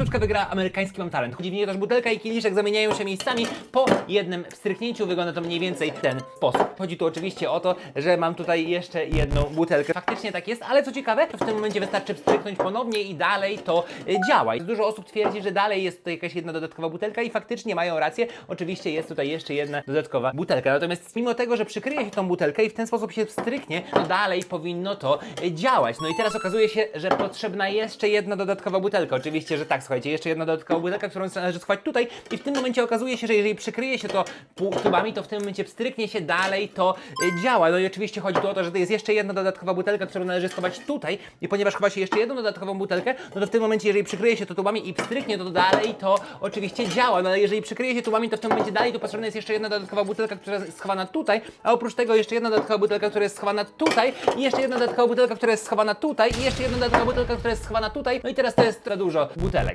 sztuczka wygra amerykański mam talent. Chodzi w niej też butelka i kieliszek zamieniają się miejscami po jednym wstryknięciu. Wygląda to mniej więcej w ten sposób. Chodzi tu oczywiście o to, że mam tutaj jeszcze jedną butelkę. Faktycznie tak jest, ale co ciekawe, w tym momencie wystarczy wstryknąć ponownie i dalej to y, działa. Dużo osób twierdzi, że dalej jest tutaj jakaś jedna dodatkowa butelka i faktycznie mają rację. Oczywiście jest tutaj jeszcze jedna dodatkowa butelka. Natomiast mimo tego, że przykryje się tą butelkę i w ten sposób się wstryknie, to dalej powinno to y, działać. No i teraz okazuje się, że potrzebna jeszcze jedna dodatkowa butelka. Oczywiście, że tak, słuchajcie, jeszcze jedna dodatkowa butelka, którą należy schować tutaj i w tym momencie okazuje się, że jeżeli przykryje się to tubami, to w tym momencie wstryknie się dalej, to y, działa. No i oczywiście chodzi tu o to, że to jest jeszcze jedna dodatkowa butelka, którą należy schować tutaj i ponieważ chowa się jeszcze jedną dodatkową butelkę, no to w tym momencie, jeżeli przykryje się to tubami i wstryknie to dalej, to oczywiście działa. No ale jeżeli przykryje się tubami, to w tym momencie dalej tu potrzebna jest jeszcze jedna dodatkowa butelka, która jest schowana tutaj, a oprócz tego jeszcze jedna dodatkowa butelka, która jest schowana tutaj i jeszcze jedna dodatkowa butelka, która jest schowana tutaj i jeszcze jedna dodatkowa butelka, która jest schowana tutaj. No i teraz to jest dużo butelek.